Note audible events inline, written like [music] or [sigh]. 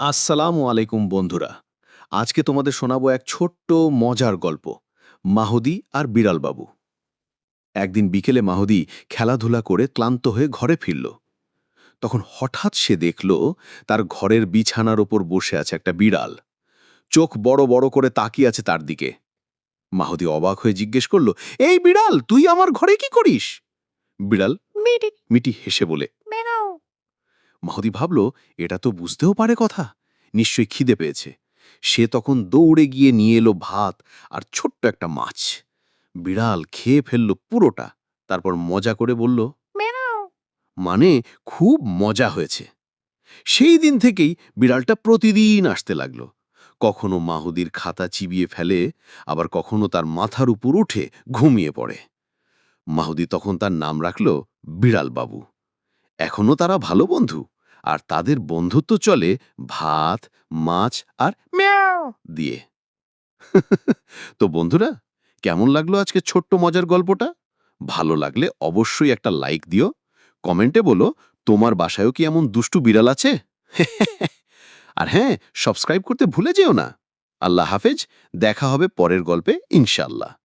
আসসালামু আলাইকুম বন্ধুরা। আজকে তোমাদের শোনাবো এক ছোট্ট মজার গল্প মাহুদি আর বিড়ালবাবু। একদিন বিকেলে মাহুদি খেলাধুলা করে ক্লান্ত হয়ে ঘরে ফিরল। তখন হঠাৎ সে দেখল তার ঘরের বিছানার ওপর বসে আছে একটা বিড়াল। চোখ বড় বড় করে তাকিয়ে আছে তার দিকে। মাহুদি অবাক হয়ে জিজ্ঞেস করল এই বিড়াল তুই আমার ঘরে কি করিস? বিড়াল মিটি। মিটি হেসে বলে মাহুদি ভাবল এটা তো বুঝতেও পারে কথা। নিশ্চয়ই খিদে পেয়েছে। সে তখন দৌড়ে গিয়ে নিয়ে এলো ভাত আর ছোট্ট একটা মাছ। বিড়াল খেয়ে ফেলল পুরোটা। তারপর মজা করে বলল মানে খুব মজা হয়েছে। সেই দিন থেকেই বিড়ালটা প্রতিদিন আসতে লাগল। কখনো মাহুদির খাতা চিবিয়ে ফেলে আবার কখনো তার মাথার উপর উঠে ঘুমিয়ে পড়ে। মাহুদি তখন তার নাম রাখল বিড়াল বাবু এখনও তারা ভালো বন্ধু। আর তাদের বন্ধুত্ব চলে ভাত, মাছ আর ম্যাও দিয়ে। তো বন্ধুরা, কেমন লাগল আজকে ছোট্ট মজার গল্পটা? ভালো লাগলে অবশ্যই একটা লাইক দিও। কমেন্টে বলো, তোমার বাসায়ও কি এমন দুষ্টু বিড়াল আছে? [laughs] আর হ্যাঁ সাবস্ক্রাইব করতে ভুলে যেও না। আল্লাহ হাফেজ, দেখা হবে পরের গল্পে ইনশাল্লাহ